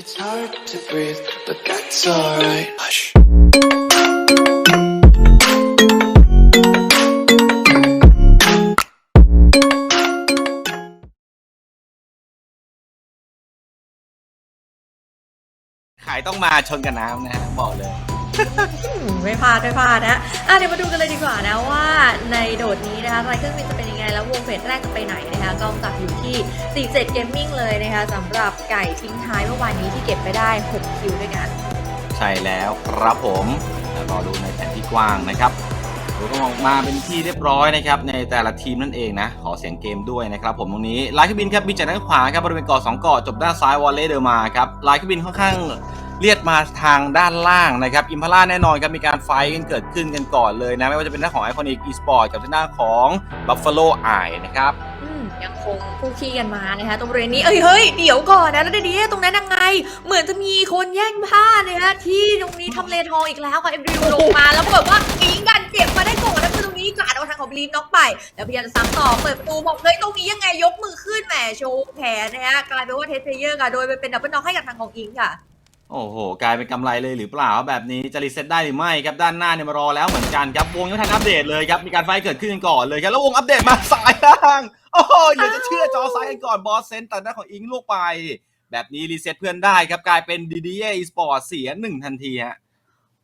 It's hard to breathe, but that's alright. Hush. ขายต้องมาชนกับน้ำนะฮะบอกเลยอืม ไม่พลาดไม่พลาดนะอะเดี๋ยวมาดูกันเลยดีกว่านะว่าในโดดนี้นะคะรายเครื่องบินจะเป็นยังไง แล้ววงเฟสแรกจะไปไหนนะคะกองกับอยู่ที่ 47 Gaming เลยนะคะสำหรับไก่ทิ้งท้ายเมื่อวานนี้ที่เก็บไปได้ 6 คิวด้วยกัน ใช่แล้วครับผมแล้วรอดูในแผนที่กว้างนะครับดูก็ออกมาเป็นที่เรียบร้อยนะครับในแต่ละทีมนั่นเองนะ ขอเสียงเกมด้วยนะครับผมตรงนี้ลายเครื่องบินครับบินจากด้านขวาครับบริเวณเกาะสองเกาะจบด้านซ้ายวอลเลย์เดอร์มาครับลายเครื่องบินค่อนข้าง เลียดมาทางด้านล่างนะครับอิมพาร่าแน่นอนครับมีการไฟกันเกิดขึ้นกันก่อนเลยนะ ไม่ว่าจะเป็นด้านของไอคอนิกอีสปอร์ตกับทางด้าของบัฟฟาโลไอนะครับยังคงคู่ขี้กันมานะคะตรงบริเวณนี้เอ้ยเฮ้ยเดี๋ยวก่อนนะแล้วเดี๋ยวตรงนั้นยังไง เหมือนจะมีคนแย่งผ้าเนี่ยนะที่ตรงนี้ทำเลทองอีกแล้วค่ะเอ็มดิวลงมาแล้วก็แบบว่าอิงกันเจ็บมาได้ก่อนนะคือตรงนี้กาดเอาทางของบลีนน็อกไปแล้วพยายามจะซ้ำต่อเปิดประตูบอกเลยตรงนี้ยังไงยกมือขึ้นแหมโชว์แขนนะฮะกลายเป็นว่าเทสเพลเยอร์ค่ะโดยไปเป็นดับเบิลน็อกให้กับทางของอิงค่ะ โอ้โห กลายเป็นกำไรเลยหรือเปล่าแบบนี้จะรีเซ็ตได้หรือไม่ครับด้านหน้าเนี่ยมารอแล้วเหมือนกันครับวงยังไม่ทันอัปเดตเลยครับมีการไฟเกิดขึ้นก่อนเลยครับแล้ววงอัปเดตมาสายล่างโอ้โหอยากจะเชื่อจอซ้ายกันก่อนบอสเซนต์ตัดหน้าของอิงลูกไป แบบนี้รีเซ็ตเพื่อนได้ครับกลายเป็น DDA Esport เสียหนึ่งทันทีฮะ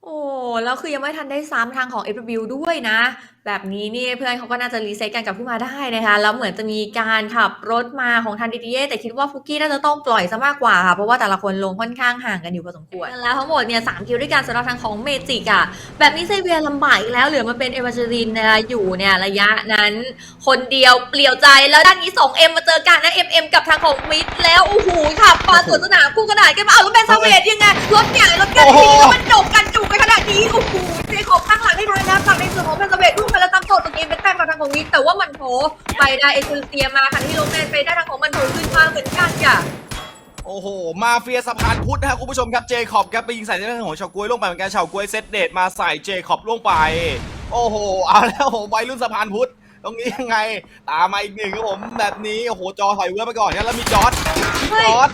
โอ้แล้วคือยังไม่ทันได้ซ้ำทางของ FW ด้วยนะ แบบนี้นี่เพื่อนเขาก็น่าจะรีเซ็ตกันกลับขึ้นมาได้นะคะแล้วเหมือนจะมีการขับรถมาของทันดิเแต่คิดว่าฟุกี้น่าจะต้องปล่อยซะมากกว่าค่ะเพราะว่าแต่ละคนลงค่อนข้างห่างกันอยู่พอสมควรแล้วทั้งหมดเนี่ยสามคิวด้วยกันสำหรับทางของเมจิกอะแบบนี้เซเวียลำบากอีกแล้วเหลือมาเป็นเอวาเจรินนะคะอยู่เนี่ยระยะนั้น คนเดียวเปลี่ยวใจแล้วด้านนี้ 2M มมาเจอกันนะ MM กับทางของมิดแล้วโอ้โหขับมาสวนสนามคู่กระดาษกันมาเอาแล้วแบนซาเวดยังไงรถใหญ่รถกันทีแล้วมันจบกันจุกไปขนาดนี้โอ้โหเจขอบข้างหลังได้ทันนะฝั่งในส่วนของแบนซาเวดพุ่งไปแล้วตามโจทย์ตรงนี้เป็นแต้มกับทางของมิดแต่ว่ามันโผไปได้เอเซนเซียมาค่ะที่โรแมนไปได้ทางของมันโผขึ้นมาเหมือนกันค่ะโอ้โห มาเฟียสะพานพุทธนะครับคุณผู้ชมครับ เจคอบครับไปยิงใส่ในเรื่องของเฉาก๊วยลงไปเหมือนกันเฉาก๊วยเซตเดทมาใส่เจคอบลงไป โอ้โห เอาแล้วผมวัยรุ่นสะพานพุทธ ตรงนี้ยังไง ตามมาอีกหนึ่งครับผมแบบนี้ โอ้โห จอถอยเวือไปก่อนครับแล้วมีจอร์ดจอร์ด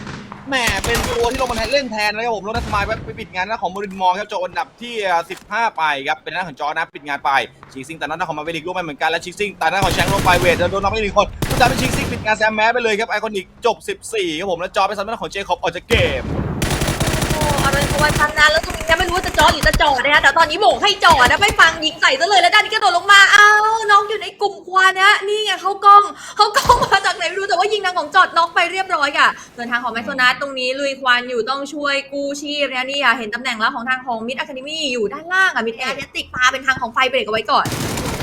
แหมเป็นตัวที่ลงมาแทนเล่นแทนนะครับผมรถนัสมายไปปิดงานหน้าของบรินมอร์ครับจบอันดับที่ 15 ไปครับเป็นหน้าของจอร์ดนะปิดงานไปชิงซิงแตัดหน้าของมาเวลิกลงไปเหมือนกันและชิงซิงแตัดหน้าของแชงลงไปเวทโดนน็อกไปหนึ่งคนผู้ชายเป็นชิงซิงปิดงานแซมแมสไปเลยครับไอคอนิกจบ 14ครับผมแล้วจอร์ดเป็นสัมภาระของเจคอบออกจากเกมโอ้อะไรกวนพันนั้นแล้วตรงนี้ไม่รู้ว่าจะจอหรือจะจอดนะคะแต่ตอนนี้โบกให้จอดนะไม่ฟังยิงใส่ซะเลยแล้วด้านนี้กระโดดลงมาอ้า กลุ่มควันนะนี่ไงเขากล้องเขากล้องมาจากไหนไม่รู้แต่ว่ายิงทางของจอดน็อกไปเรียบร้อยค่ะส่วนทางของแมคโซนัสตรงนี้ลุยควันอยู่ต้องช่วยกู้ชีพนะนี่ค่ะเห็นตำแหน่งแล้วของทางของมิดอะคาเดมี่อยู่ด้านล่างอะมิดแอร์เนติกปาเป็นทางของไฟเบรกเอาไว้ก่อน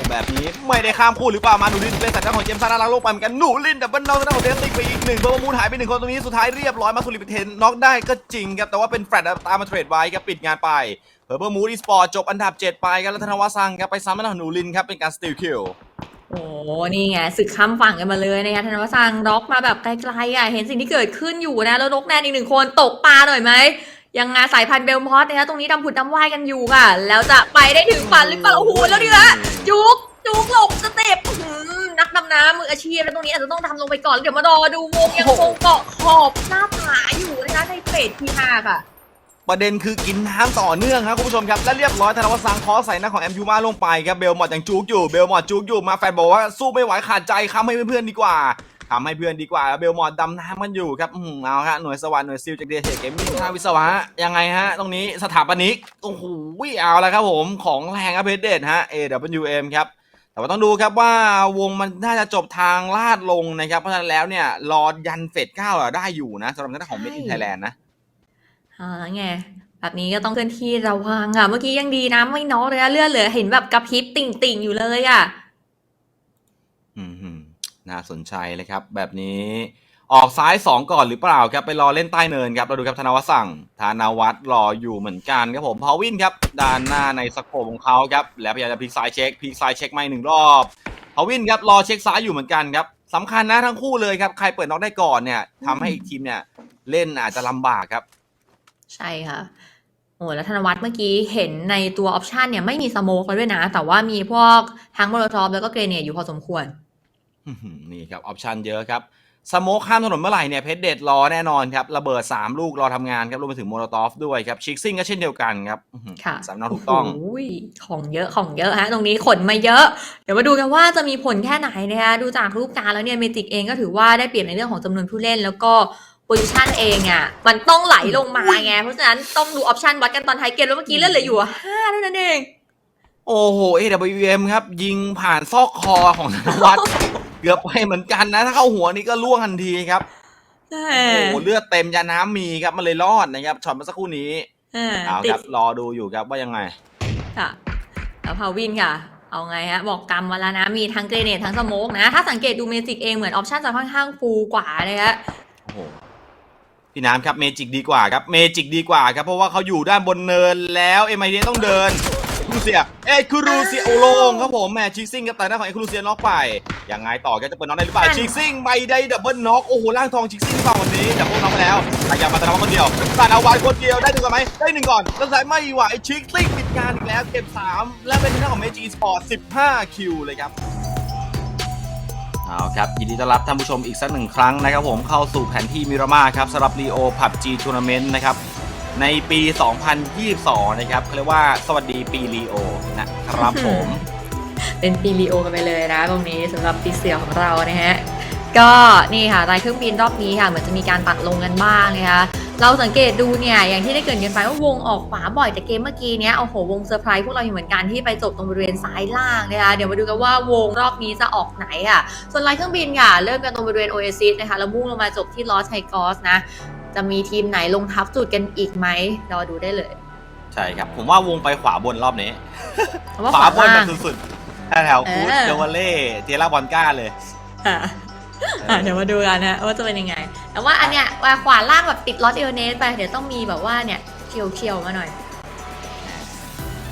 แบบนี้ไม่ได้ข้ามคู่หรือเปล่ามาหนูลินเป็นสัญชาของเจมส์ซาน่ารักโลกไปเหมือนกันหนูลินดับเบิลน็อกสัญชาติของเดนติกไปอีกหนึ่งเพราะว่ามูนหายไปหนึ่งคนตรงนี้สุดท้ายเรียบร้อยมาสุริเทนน็อกได้ก็จริงครับแต่ว่าเป็นแฟลตตามมาเทรดไว้ครับปิดงานไป เพอร์เบอร์มูดอีสปอร์ตจบอันดับ 7 ไปครับแล้วธนวัฒน์ซังครับไปซ้ำมาหนูลินครับเป็นการสติลคิลโอ้นี่ไงศึกข้ามฝั่งกันมาเลยนะคะธนวัฒน์ซังร็อกมาแบบไกลๆอะเห็นสิ่งที่เกิดขึ้นอยู่นะแล้วนกแนนอีกหนึ่งคนตกปลาหน่อยไหมยังงาสายพันธุ์เบลมอสนะคะตรงนี้ดำผุดดำว่ายกันอยู่ค่ะ แล้วจะไปได้ถึงฝันหรือเปล่าโอ้โหแล้วดิละจุกจุกหลบสเต็ปนักดำน้ำมืออาชีพแล้วตรงนี้อาจจะต้องทำลงไปก่อนเดี๋ยวมารอดูวงยังคงเกาะขอบหน้าผาอยู่นะคะในเฟสที่ห้าค่ะ ประเด็นคือกินน้ำต่อเนื่องครับคุณผู้ชมครับและเรียบร้อยธนวัฒน์ซังคอใส่หน้าของแอมยูมาลงไปครับเบลหมดยังจุกอยู่เบลหมดจุกอยู่มาแฟนบอกว่าสู้ไม่ไหวขาดใจค้ำให้เพื่อนๆดีกว่าทำให้เพื่อนดีกว่าเบลมอดดำน้ำมันอยู่ครับอืมเอาฮะหน่วยสวรรค์หน่วยซิลจากเดเทเกมมิ่งทางวิศวะยังไงฮะ ตรงนี้สถาปนิกโอ้โหเอาแล้วครับผมของแรงอัพเดตฮะ AWM ครับแต่ว่าต้องดูครับว่าวงมันน่าจะจบทางลาดลงนะครับ เพราะฉะนั้นแล้วเนี่ยรอยันเฟสเก้าได้อยู่นะสำหรับทางด้านของเมดินไทยแลนด์นะ อ่าไง แบบนี้ก็ต้องเคลื่อนที่ระวังอะ เมื่อกี้ยังดีนะ ไม่น็อกเลยนะเลือดเหลือเห็นแบบกระพริบติ่งๆอยู่เลยอะ อืมน่าสนใจเลยครับ แบบนี้ออกซ้าย 2 ก่อนหรือเปล่าครับไปรอเล่นใต้เนินครับเราดูครับธนวัฒน์สั่งธนวัฒน์รออยู่เหมือนกันครับผมพาวินครับด้านหน้าในสโคปของเขาครับแล้วพยายามจะพลิกซ้ายเช็คพลิกซ้ายเช็คไม่หนึ่งรอบพาวินครับรอเช็คซ้ายอยู่เหมือนกันครับสำคัญนะทั้งคู่เลยครับใครเปิดน็อกได้ก่อนเนี่ยทำให้อีกทีมเนี่ยเล่นอาจจะลำบากครับ ใช่ค่ะโอ้แล้วธนวัฒน์เมื่อกี้เห็นในตัวออปชันเนี่ยไม่มีสโมกแล้วด้วยนะ แต่ว่ามีพวกทั้งโมโลทอฟแล้วก็เกรเนตอยู่พอสมควรอื้อหือนี่ครับออปชันเยอะครับสโมคข้ามถนนเมื่อไหร่เนี่ยเพชรเด็ดรอแน่นอนครับ ระเบิด 3 ลูกรอทำงานครับรวมไปถึงโมโลตอฟด้วยครับ ชิกซิ่งก็เช่นเดียวกันครับอื้อหือค่ะสามนัดถูกต้องโอ้ยของเยอะของเยอะฮะ ตรงนี้ขนมาเยอะ เดี๋ยวมาดูกันว่าจะมีผลแค่ไหนนะคะดูจากรูปการณ์แล้วเนี่ยเมจิกเองก็ถือว่าได้เปรียบในเรื่องของจำนวนผู้เล่นแล้วก็ โพซิชันเองอะ มันต้องไหลลงมาไง เพราะฉะนั้นต้องดูออปชันวัดกันตอนท้ายเกมแล้วเมื่อกี้เล่นเหลืออยู่ห้าเท่านั้นเอง โอ้โห AWM ครับ ยิงผ่านซอกคอของธนวัฒน์เกือบไปเหมือนกันนะ ถ้าเข้าหัวนี่ก็ล่วงทันทีครับใช่โอ้โหเลือดเต็มยาน้ำมีครับมันเลยรอดนะครับช็อตเมื่อสักครู่นี้อ่าเอาติคดรับรอดูอยู่ครับว่ายังไง ค่ะแล้วพาวินค่ะ เอาไงฮะ บอกกรรมมาแล้วนะ มีทั้งเกรเนตทั้งสโมกนะ ถ้าสังเกตดูเมจิกเองเหมือนออปชันจะค่อนข้างฟูกว่าเลยฮะโอ้โห พี่น้ำครับเมจิกดีกว่าครับเมจิกดีกว่าครับเพราะว่าเขาอยู่ด้านบนเนินแล้วเอ็มไอเต้องเดินคูเซียเอ็ดคูรูเซียโอโลงครับผมแหมชิกซิ่งกับแต่หน้าของเอ็ดคูรูเซียน็อกไปยังไงต่อแกจะเปิดน็อกได้หรือเปล่านั่นชิกซิ่งไม่ได้ดับเบิลน็อกโอ้โหล่างทองชิกซิ่งเปล่าวันนี้ดับเบิลน็อกไปแล้วพยายามมาแต่น็อกคนเดียวตัดเอาวันคนเดียวได้หนึ่งก่อนไหมได้หนึ่งก่อนแล้วสายไม่ไหวชิกซิ่งปิดงานอีกแล้วเก็บสามและเป็นทางด้านของเมจิกสปอร์ต15 คิวเลยครับ เอาครับยินดีต้อนรับท่านผู้ชมอีกสักหนึ่งครั้งนะครับผมเข้าสู่แผนที่มิรามาครับสำหรับ Leo PUBG Tournament นต์นะครับในปี 2022 นะครับเขาเรียกว่าสวัสดีปี Leo นะครับผม เป็นปีลีโอกันไปเลยนะตรงนี้สำหรับปีเสือของเรานะฮะก็นี่ค่ะรายเครื่องบินรอบนี้ค่ะเหมือนจะมีการตัดลงกันบ้างนะคะ เราสังเกตดูเนี่ยอย่างที่ได้เกรินกันไปว่าวงออกขวาบ่อยแต่เกมเมื่อกี้เนี้ยโอ้โหวงเซอร์ไพรส์พวกเราอยู่เหมือนกันที่ไปจบตรงบริเวณซ้ายล่างนะคะเดี๋ยวมาดูกันว่าวงรอบนี้จะออกไหนอะ ส่วนรายเครื่องบินค่ะ เริ่มกันตรงบริเวณโอเอซิสนะคะแล้วมุ่งลงมาจบที่ลอสไทกอสนะ จะมีทีมไหนลงทับจุดกันอีกไหมรอดูได้เลย ใช่ครับ ผมว่าวงไปขวาบนรอบนี้เพราะว่าขขวาวาบนแบล่าบงสุดๆแถวๆคูดเออเดวาเล่เทียร่าบอลก้าเลยอะอะเดี๋ยวมาดูกันนะว่าจะเป็นยังไง แต่ว่าอันเนี้ยว่าขวาล่างแบบติดลอสเอลเนสไป เดี๋ยวต้องมีแบบว่าเนี่ยเคียวเคียวๆมาหน่อย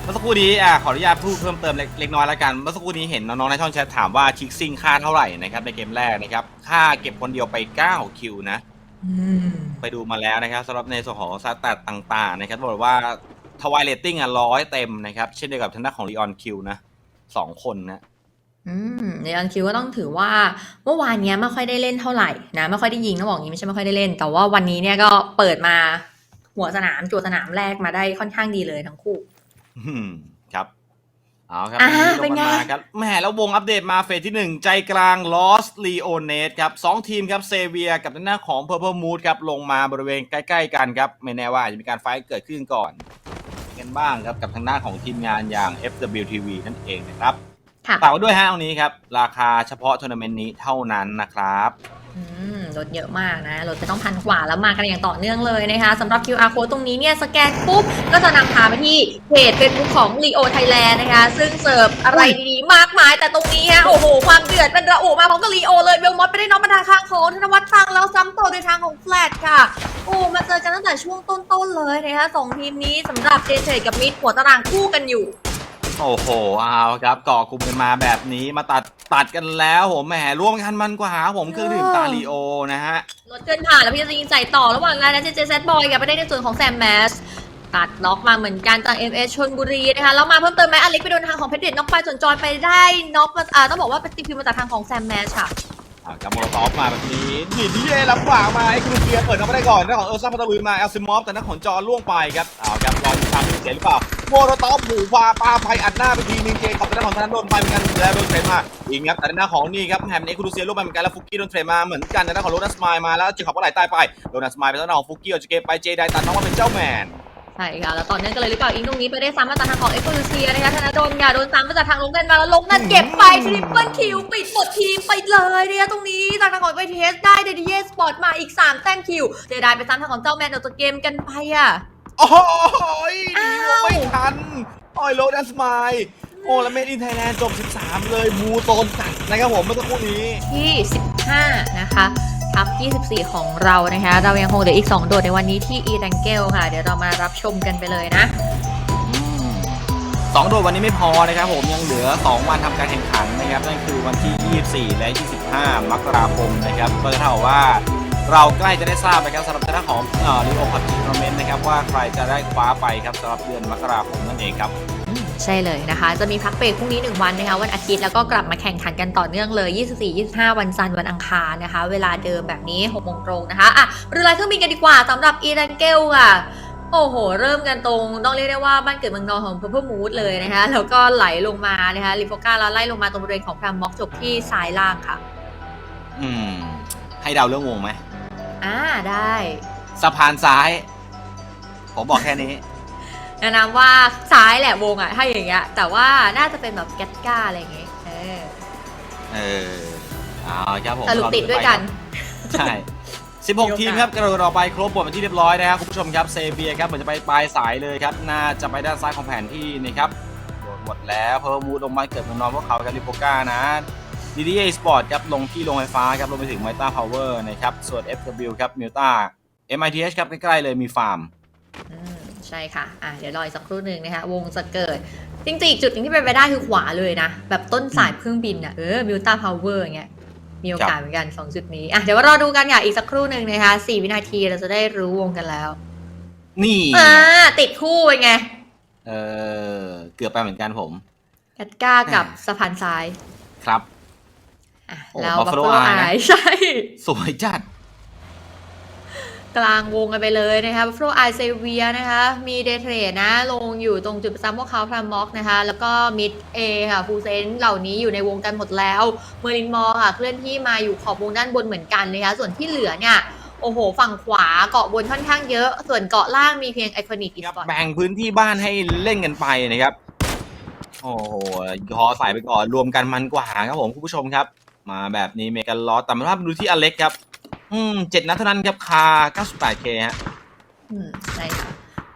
เมื่อสักครู่นี้อะขออนุญาตพูดเพิ่มเติมเล็กเล็กน้อยแล้วกัน เมื่อสักครู่นี้เห็นน้องๆในช่องแชทถามว่าชิกซิ่งค่าเท่าไหร่นะครับในเกมแรกนะครับ ค่าเก็บคนเดียวไป9คิวนะ อืม ไปดูมาแล้วนะครับสำหรับในส่วนของสแตทต่างๆนะครับบอกเลยว่าทวายเรตติ้งอะร้อยเต็มนะครับ เช่นเดียวกับทางด้านของ Leon Q นะสองคนนะ อืมในอันคิวก็ต้องถือว่าเมื่อวานเนี้ยไม่ค่อยได้เล่นเท่าไหร่นะไม่ค่อยได้ยิงต้องบอกอย่างนี้ไม่ใช่ไม่ค่อยได้เล่น แต่ว่าวันนี้เนี่ยก็เปิดมาหัวสนามจวดสนามแรกมาได้ค่อนข้างดีเลยทั้งคู่ อืมครับเอาครับอ่าวันนี้ลเป็นงไงมาครับแหมแล้ววงอัปเดตมาเฟสที่1ใจกลาง Lost Leonet ครับสองทีมครับเซเวียกับทางด้านของ Purple Mood ครับลงมาบริเวณใกล้ ๆ กันครับ ไม่แน่ว่าอาจจะมีการไฟท์เกิดขึ้นก่อนกันบ้างครับกับทางด้านของทีมงานอย่าง FWTV นั่นเองนะครับ ค่ะฝากไว้ด้วยฮะตรงนี้ครับ ราคาเฉพาะทัวร์นาเมนต์นี้เท่านั้นนะครับ อืมลดเยอะมากนะลดจะต้องพันกว่าแล้วมากันอย่างต่อเนื่องเลยนะคะสำหรับ QR code ตรงนี้เนี่ยสแกนปุ๊บ ก็จะนำพาไปที่เพจ Facebook ของ Leo Thailand นะคะ ซึ่งเสิร์ฟอะไรดีๆมากมาย แต่ตรงนี้ฮะโอ้โห ความเดือดเป็นระอุมาพร้อมกับ Leo เลยเบลมอสไปได้น้องบรรดาข้างโค้งธนวัฒน์ฟังแล้วซ้ำต่อในทางของแฟลตค่ะ โอ้มาเจอกันตั้งแต่ช่วงต้นๆเลยนะคะสองทีมนี้สำหรับเจเจกับมิดหัวตารางคู่กันอยู่ โอ้โหเอาครับก่อกลุ่มกันมาแบบนี้มาตัดตัดกันแล้วผมแหมร่วมกันมันกว่าผมเครื่องดื่มตาลีโอนะฮะรถเกินผ่านแล้วพี่จะยิงใส่ต่อระหว่างนั้นนะเจเจแซดบอยกับไปได้ในส่วนของแซมแมสตัดล็อกมาเหมือนกันจาก MS ชนบุรีนะคะแล้วมาเพิ่มเติมไหมอเล็กไปโดนทางของเพชรเด็ดน็อกไปส่วนจอยไปได้น็อกมาอ่าต้องบอกว่าเป็นตีพิมมาจากทางของแซมแมสค่ะอ่ากับโมโลตอฟมาแบบนี้ดีดีเอรับฝากมาไอ้ครูเซียเปิดเข้ามาได้ก่อนหน้าของเออร์ซัมพัตลุยมาเอลซิมอฟแต่หน้าของจอล่วงไปครับเอาครับรอดูความเสียหรือเปล่า โมโลตอฟหมูฟ้าปลาไฟอัดหน้าไปทีนึงเจขอบแต่หน้าของธนาโดนไปเหมือนกันแล้วโดนเทรนมาอีกครับแต่หน้าของนี่ครับแฮมเอ็กครูเซียล่วงไปเหมือนกันแล้วฟุกกี้โดนเทรนมาเหมือนกันแต่หน้าของโรนัสมายมาแล้วเจขอบก็ไหลใต้ไปโรนัสมายไปทางด้านของฟุกกี้เอาจเกไปเจไดตัดน้องมาเป็นเจ้าแมนใช่ค่ะแล้วต่อเนื่องกันเลยหรือเปล่าอิงตรงนี้ไปได้ซ้ำมาจากทางของเอ็กซ์คลูเซียนะคะธนาโดนค่ะโดนซ้ำมาจากทางลงเดินมาแล้วลงนั่นเก็บไปทริปเปิลคิวปิดหมดทีมไปเลยเนี่ยตรงนี้จากทางของไปเทสได้เดดิเยสปอร์ตมาอีก3แต้มคิวเจไดไปซ้ำทางของเจ้าแมนออกจากเกมกันไปอะ โอ้ยหนีวงไม่ทันโอ้ยโรนัสมายโอ้แล้วเมดอินไทยแลนด์จบ 13 เลยบูโซนจัดนะครับผมเมื่อสักครู่นี้ ที่ 15 นะคะทับ24 ของเรานะคะ เรายังคงเหลืออีก 2 โดดในวันนี้ที่อีแรงเกลค่ะ เดี๋ยวเรามารับชมกันไปเลยนะสองโดดวันนี้ไม่พอนะครับผมยังเหลือ 2 วันทำการแข่งขันนะครับ นั่นคือวันที่ 24 และ 25 มกราคมนะครับ ก็จะเท่ากับว่า เราใกล้จะได้ทราบนะครับสำหรับทางด้านของเอ่อลีโอพับจีทัวร์นาเมนต์นะครับว่าใครจะได้คว้าไปครับสำหรับเดือนมกราคมนั่นเองครับอืมใช่เลยนะคะ จะมีพักเบรกพรุ่งนี้ 1 วันนะคะวันอาทิตย์แล้วก็กลับมาแข่งขันกันต่อเนื่องเลย 24-25 วันจันทร์วันอังคารนะคะ เวลาเดิมแบบนี้6โมงตรงนะคะอะเรือลายเครื่องบินกันดีกว่าสำหรับอีรันเกลค่ะโอ้โห เริ่มกันตรงต้องเรียกได้ว่าบ้านเกิดเมืองนอนของ Purple Mood เลยนะคะ แล้วก็ไหลลงมานะคะลิโฟกาแล้วไล่ลงมาตรงบริเวณของพรามม็อกจบที่ซ้ายล่างค่ะ อืม ให้เดาเรื่องวงไหม อ่าได้ สะพานซ้าย ผมบอกแค่นี้ แนะนำว่าซ้ายแหละวงอะ ถ้าอย่างเงี้ย แต่ว่าน่าจะเป็นแบบแกตก้าอะไรอย่างเงี้ยเออเออเอาครับผมสรุปติดด้วยกัน ใช่ 16 ทีมครับกระโดดออกไปครบหมดเป็นที่เรียบร้อยนะครับคุณผู้ชมครับเซเบียครับเหมือนจะไปปลายสายเลยครับ น่าจะไปด้านซ้ายของแผนที่นะครับโดดหมดแล้วเพอร์มูดลงมาเกิดเมืองนอนพวกเขาครับลิโปก้านะ ดีดีเอสปอร์ตครับลงที่โรงไฟฟ้าครับลงไปถึงไมต้าพาวเวอร์นะครับ ส่วน FW ครับมิวต้า MITH ครับ ใกล้ๆเลยมีฟาร์มอืมใช่ค่ะ อะ เดี๋ยวรออีกสักครู่หนึ่งนะคะ วงจะเกิด จริงๆ อีกจุดหนึ่งที่เป็นไปได้คือขวาเลยนะ แบบต้นสายเครื่องบินอะ เออมิวต้าพาวเวอร์อย่างเงี้ย มีโอกาสเหมือนกัน 2 จุดนี้ อะ เดี๋ยวมารอดูกันค่ะ อีกสักครู่หนึ่งนะคะ 4 วินาทีเราจะได้รู้วงกันแล้ว นี่ อ่า ติดคู่เป็นไง เออ เกือบไปเหมือนกันผมกัดก้ากับสะพานซ้าย ครับ อะโอ้แล้ว Buffalo บัฟฟ Eye นะใช่ สวยจัด กลางวงกันไปเลยนะคะบัฟฟ a ไอเซเวียนะคะ มีเดเทรดนะ ลงอยู่ตรงจุดประจำพวกเขาพรามม็อกนะคะ แล้วก็มิดเอค่ะฟูเซนเหล่านี้อยู่ในวงกันหมดแล้ว เมอร์ลินมอร์ค่ะ เคลื่อนที่มาอยู่ขอบวงด้านบนเหมือนกันนะคะ ส่วนที่เหลือเนี่ย โอ้โห ฝั่งขวาเกาะบนค่อนข้างเยอะ ส่วนเกาะล่างมีเพียงไอคอนิกอีสปอร์ตแบ่งพื้นที่บ้านให้เล่นกันไปนะครับ โอ้โหคอใส่ไปก่อนรวมกันมันกว่าครับผมคุณผู้ชมครับ มาแบบนี้เมกันลอสแต่มาภาพดูที่อเล็กครับ อืมเจ็ดนัดเท่านั้นครับคา 98k ฮะอืมใช่ค่ะ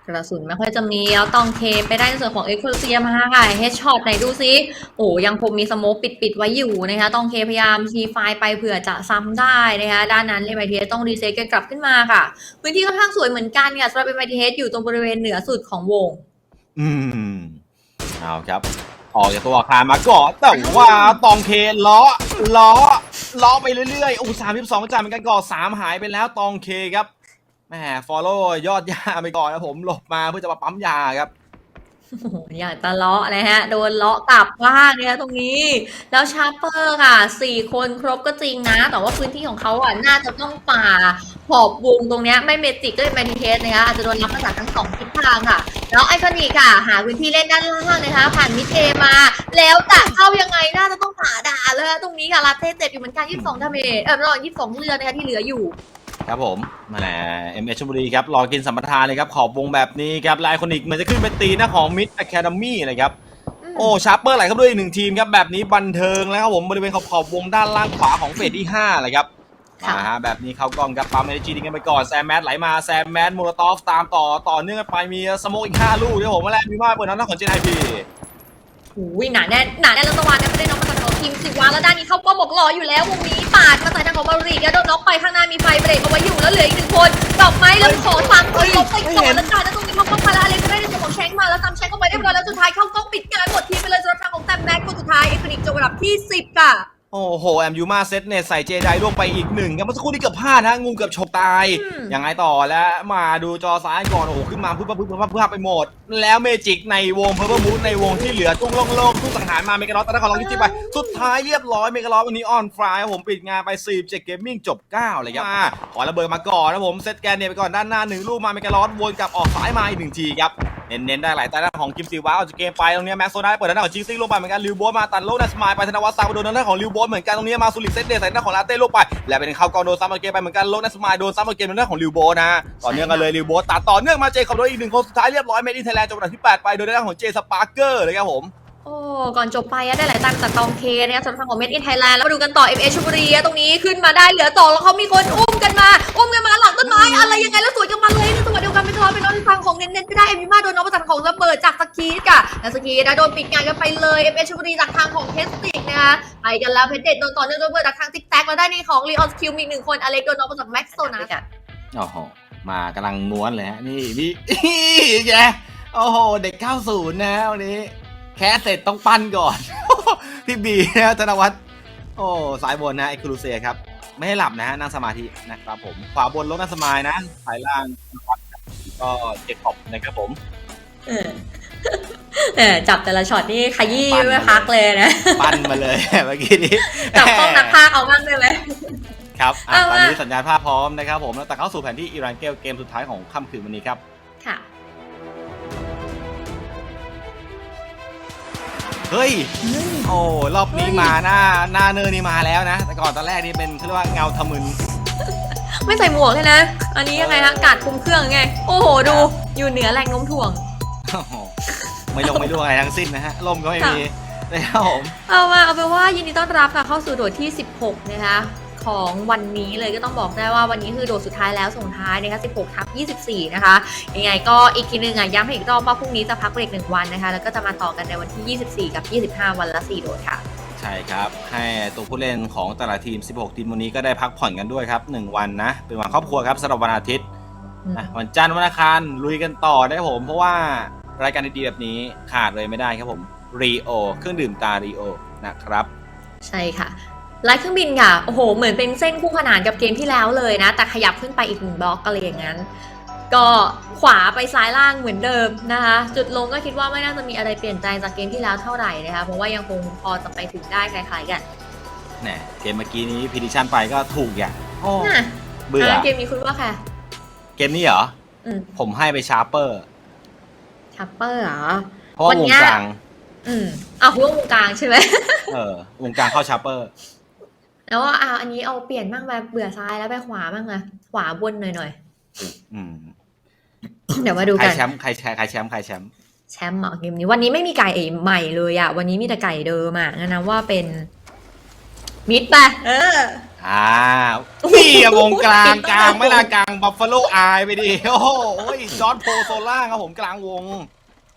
กระสุนไม่ค่อยจะมีแล้วตองเคไปได้ในส่วนของเอ็กซ์คลูเซียมาค่ะเฮดช็อตไหนดูซิโอ้ยังคงมีสโมกปิดปิดๆไว้อยู่นะคะตองเคพยายามทีไฟไปเผื่อจะซ้ำได้นะคะด้านนั้นเอ็มไอทีต้องรีเซ็ตกันกลับขึ้นมาค่ะ พื้นที่ค่อนข้างสวยเหมือนกันค่ะสำหรับเอ็มไอทีอยู่ตรงบริเวณเหนือสุดของวง อืมเอาครับ ออกจากตัวอาคารมาก่อนแต่ว่าตองเคล้อล้อล้อไปเรื่อยๆโอ้สามสิบสองจ่ายเหมือนกันก่อนสามหายไปแล้วตองเคครับแหมฟอลโล่ยอดยาไปก่อนนะผมหลบมาเพื่อจะมาปั๊มยาครับ โอ้โหอยากจะเลาะนะฮะ โดนเลาะกลับบ้างเนี่ยตรงนี้ แล้วชาร์เปอร์ค่ะสี่คนครบก็จริงนะ แต่ว่าพื้นที่ของเขาอะน่าจะต้องป่าขอบวงตรงเนี้ยไม่เมจิกก็เป็นแมนเทสนะคะอาจจะโดนรับมาจากทั้งสองทิศทางค่ะ แล้วไอคอนิกค่ะ หาพื้นที่เล่นด้านล่างนะคะผ่านมิดเทมา แล้วจะเข้ายังไงน่าจะต้องหาด่าเลยตรงนี้ค่ะลาเต้เจ็บอยู่เหมือนกัน22ดาเมจเออรอ22เรือนะคะที่เหลืออยู่ ครับผมมาแหละเอ็มเอชลบุรีครับรอกินสัมปทานเลยครับขอบวงแบบนี้ครับไลายคอนิกเหมือนจะขึ้นไปตีหน้าของมิดอะคาเดมี่เลยครับโอ้ชาร์เปอร์ไหลเข้าด้วยอีกหนึ่งทีมครับแบบนี้บันเทิงแล้วครับผมบริเวณขอบขอบวงด้านล่างขวาของเฟสที่5เลยครับค่ะมาฮะแบบนี้เข้ากล้องครับปั๊มเอเนจีดิ้งกันไปก่อนแซมแมทไหลมาแซมแมทโมโลตอฟตามต่อต่อเนื่องกันไปมีสโมกอีก5ลูกครับผมมาแล้วมีมากเปิดน้ำของเจนไอพี หูหนาแน่นหนาแน่นแล้วตะวันเนี่ยไม่ได้น้องมาจากของทีมสิวาแล้วด้านนี้เขาก็บอกรออยู่แล้ววงนี้ปาดมาใส่ทางของบาริกแล้วโดนน็อกไปข้างหน้ามีไฟเบรกเอาไว้อยู่แล้วเหลืออีกหนึ่งคนดอกไม้แล้วขอสามคนลบไปก่อนแล้วจ่ายแล้วตรงนี้เขาก็มาแล้วอะไรก็ได้ในส่วนของแชงมาแล้วตามแชงเข้าไปเรียบร้อยแล้วสุดท้ายเข้ากล้องปิดงานหมดทีมไปเลยสำหรับทางของแตมแม็กคนสุดท้ายเอคนิกจบอันดับที่ 10 ค่ะ โอ้โห แอมยูมาเซตเนตใส่เจไดล่วงไปอีกหนึ่งครับเมื่อสักครู่นี้เกือบพลาดฮะงูเกือบฉกตายอืม ยังไงต่อแล้วมาดูจอซ้ายก่อน โอ้โห ขึ้นมาพึ่งพึ่งพึ่งพึ่งพึ่งไปหมด แล้วเมจิกในวงเพอร์เ m อร์มูในวงที่เหลือจุ้งโล่งๆทุ่งสังหารมาเมกาลอสตอนนั้นขอลองจิ๊บไป สุดท้ายเรียบร้อยเมกาลอสวันนี้ออนฟรายครับผมปิดงานไป4 7เกมมิ่งจบ 9 เลยครับมาขอระเบิดมาก่อนนะผมเซตแกนเนี่ยไปก่อนด้านหน้าหนึ่งลูกมาเมกาลอสวนกลับออกซ้ายมาอีกหนึ่งทีครับ เน้นๆได้หลายตาด้าของกิมซีว้าออกจากเกมไปตรงนี้แม็กโซได้เปิดด้าของจิงซิงลงไปเหมือนกันลิวโบสมาตัดโลนัสมายไปธนวัฒน์ซาไปโดนด้าของลิวโบสเหมือนกันตรงนี้มาสุริเซตเดใส่ด้าของลาเต้ลงไปและเป็นเข้ากองโดนซ้ำมาเกมไปเหมือนกันโลนัสมายโดนซ้ำมาเกมด้านของลิวโบสนะต่อเนื่องกันเลยลิวโบสตัดต่อเนื่องมาเจคอบโดนอีกหนึ่งคนสุดท้ายเรียบร้อยเมดินไทยแลนด์จบอันดับที่8ไปโดยด้าของเจสปาร์เกอร์เลยครับผม อ้ก่อนจบไปอะได้หลายตังค์จากตองเคนะคะสำหรับทางของเมดอินไทยแลนด์แล้วมาดูกันต่อ m อ h ชลบุรีอะตรงนี้ขึ้นมาได้เหลือต่อแล้วเขามีคนอุ้มกันมา อุ้มกันมาหลังต้นไม้ อะไรยังไงแล้วสวยกันมาเลยในจังหวะเดียวกันเป็นทอเป็นน้องที่ฟังของเน้นๆไปได้เอมิมาโดนน้องประจันของระเบิดจากสกีดค่ะและสกีดนะโดนปิดงานกันไปเลย m อ h ชลบุรีจากทางของเทสติกนะคะไปกันแล้วเพชรเด็ดโดนต่อเนื่องโดนระเบิดจากทางติ๊กแท็กแล้วได้ในของลีออนสคิวมีหนึ่งคนอเล็กโดนน้องประจันแม็กโซนะโอ้โหมากำลังม้วนเลยฮะนี่นี่แกโอ้โหเด็ก 90 นะวันนี้ แค่เสร็จต้องปั้นก่อน พี่บีนะธนวัฒน์โอ้สายบนนะไอ้ครูเซียครับ ไม่ให้หลับนะฮะนั่งสมาธินะครับผม ขวาบนลงนั่งสมายนะสายล่างธนวัฒน์ครับก็เจ็คขอบนะครับผมเออเออจับแต่ละช็อตนี่ขยี้ปั่นไม่พักเลยนะปั้นมาเลยเมื่อกี้นี้จับต้องนักพากย์เอาบ้างได้ไหมครับอะเอาตอนมานี้สัญญาณภาพพร้อมนะครับผมแล้วแต่เข้าสู่แผนที่อิรานเกลเกมสุดท้ายของค่ำคืนวันนี้ครับค่ะ เฮ้ย โอ้รอบนี้มาหน้าหน้าเนอร์นี่มาแล้วนะ แต่ก่อนตอนแรกนี่เป็นเขาเรียกว่าเงาทะมึน ไม่ใส่หมวกเลยนะ อันนี้ยังไงคะกาดคุมเครื่องไง โอ้โหดู อยู่เหนือแรงโน้มถ่วงโอ้โหไม่ลงไม่ล่วงอะไรทั้งสิ้นนะฮะลมก็ไม่มีนะครับผมเอามาเอาไปนว่ายินดีต้อนรับค่ะเข้าสู่โดดที่ 16 นะคะ ของวันนี้เลยก็ต้องบอกได้ว่าวันนี้คือโดดสุดท้ายแล้วส่งท้ายนะคะ16ทับ24 นะคะ ยังไงก็อีกทีหนึงอะย้ำให้อีกรอบว่าพรุ่งนี้จะพักเบรกหนึ่งวันนะคะ แล้วก็จะมาต่อกันในวันที่ 24 กับ 25 วันละ 4 โดดค่ะใช่ครับ ให้ตัวผู้เล่นของแต่ละทีม 16 ทีมวันนี้ก็ได้พักผ่อนกันด้วยครับ 1 วันนะ เป็นวันครอบครัวครับสำหรับวันอาทิตย์อืมนะวันจันทร์วันอังคารลุยกันต่อได้ผม เพราะว่ารายการดีๆแบบนี้ขาดเลยไม่ได้ครับผมรีโอเครื่องดื่มตารีโอนะครับ ใช่ค่ะ ไลน์เครื่องบินค่ะ โอ้โห เหมือนเป็นเส้นคู่ขนานกับเกมที่แล้วเลยนะ แต่ขยับขึ้นไปอีกหนึ่งบล็อกอะไรอย่างนั้น ก็ขวาไปซ้ายล่างเหมือนเดิมนะคะ จุดลงก็คิดว่าไม่น่าจะมีอะไรเปลี่ยนใจจากเกมที่แล้วเท่าไหร่นะคะ เพราะว่ายังคงพอจะไปถึงได้คล้ายๆกันแหมเกมเมื่อกี้นี้พิดิชันไปก็ถูกอย่างโอ้น่ะเบื่ออะเกมนี้คุณว่าค่ะ เกมนี้เหรออืมผมให้ไปชาร์เปอร์ชัปเปอร์เหรอ เพราะว่าวันวงเนี้ยกลาง อืมเอาคุณว่าวงกลางใช่ไหมเออวงกลางเข้าชาร์เปอร์ แล้วว่าเอาอันนี้เอาเปลี่ยนบ้างไปเบื่อซ้ายแล้วไปขวาบ้างนะขวาบนหน่อยอืมๆเดี๋ยวมาดูใครกันแชมป์ใครแชร์ใครแชมป์ใครแชมป์แชมป์เหรอเกมนี้วันนี้ไม่มีไก่ใหม่เลยอะวันนี้มีแต่ไก่เดิมอะงั้นนะว่าเป็น มิดไปเอออ่านี่อะวงกลางกลางไม่ละกลางบัฟฟาโลอายไปดิโอ้โหจอร์ดโพโซล่าครับผมกลางวง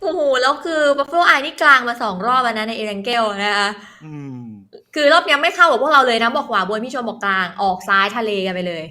โอ้โหแล้วคือบัฟเฟ o ไอนี่กลางมาสองรอบแล้วนะในเอรังเกลนะคะอืม คือรอบนี้ไม่เข้ากับพวกเราเลยนะบอกขวาบนพี่ชมบอกกลางออกซ้ายทะเลกันไปเลย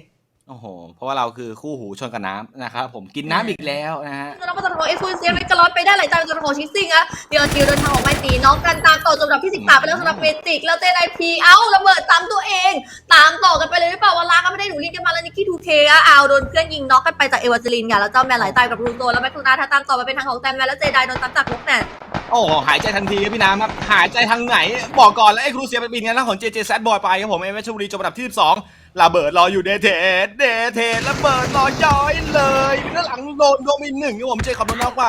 โอ้โห เพราะว่าเราคือคู่หูชนกับน้ำนะครับผมกินน้ำอีกแล้วนะฮะ เราก็จะโรเอฟูเซียไม่กระลอดไปได้หลายตามจนโรชิซิ่งอะเดียวจิวเดินทางออกไปตีน้องกันตามต่อจนดับที่สิบสามไปแล้วสำหรับเมจิกแล้วเจไนพีเอ้าระเบิดตามตัวเอง ตามต่อกันไปเลยหรือเปล่าวาลาก็ไม่ได้หนูลินกันมาแล้วนิกกี้ทูเคอะเอาโดนเพื่อนยิงน็อกกันไปจากเอวาเจลินค่ะแล้วเจ้าแมนไหลตายกับรูโตแล้วแมคคูนาถ้าตามต่อไปเป็นทางของแตมแมนแล้วเจไดโดนตามจากลุกแนนโอ้โหหายใจทันทีครับพี่น้ำครับหายใจทางไหน บอกก่อนแล้วไอ้ครูเซียไปบินกันของเจเจแซดบอยไปครับผมเอเมชบุรีจบอันดับที่12 ระเบิดรออยู่เดเทสเดเทสระเบิดรอย้อยเลยด้านหลังโดนโดมินหนึ่งครับผมเจขับรถนอกไป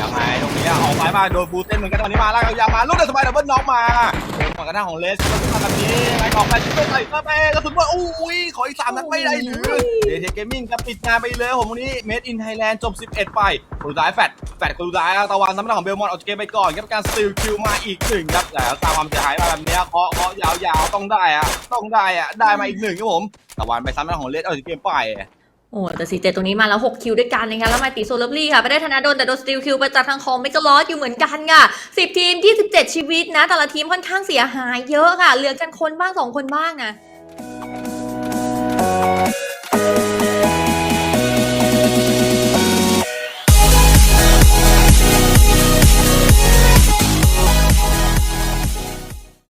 ยังไงตรงนี้ออกไปมาโดนบูเต้นเหมือนกันตอนนี้มาล่ายามาลูกเดสบายดับเบิลน็อกมาฝั่งกันหน้าของเลสก็ขึ้นมาแบบนี้ไอ้ของแฟนชิปเป็นไอ้ก็แม่กระสุนว่าอุ้ยขออีกสามนัดไม่ได้หรือเดเทเกมมิ่งครับปิดงานไปเลยผมวันนี้เมดอินไทยแลนด์จบ 11 ไปคนสุดท้ายแฟดแฟดคนสุดท้ายตะวันสำหรับของเบลมอนออกจากเกมไปก่อนครับการสติลคิวมาอีกหนึ่งครับแล้วตามความเสียหายมาแบบนี้เคาะเคาะยาวๆต้องได้อะต้องได้อะได้มาอีกหนึ่งครับผมมตะวันไปซ้ำหน้าของเลดเอาสิเกมไปโอ้แต่สีเจ็ตรงนี้มาแล้ว 6 คิวด้วยกันนะคะแล้วมาตีโซลบลี่ค่ะ ไปได้ธนาโดนแต่โดนสติลคิวไปจากทางของไม่กะลอสอยู่เหมือนกันค่ะ 10 ทีม 27 ชีวิตนะ แต่ละทีมค่อนข้างเสียหายเยอะค่ะ เหลือกันคนบ้าง 2 คนบ้างนะ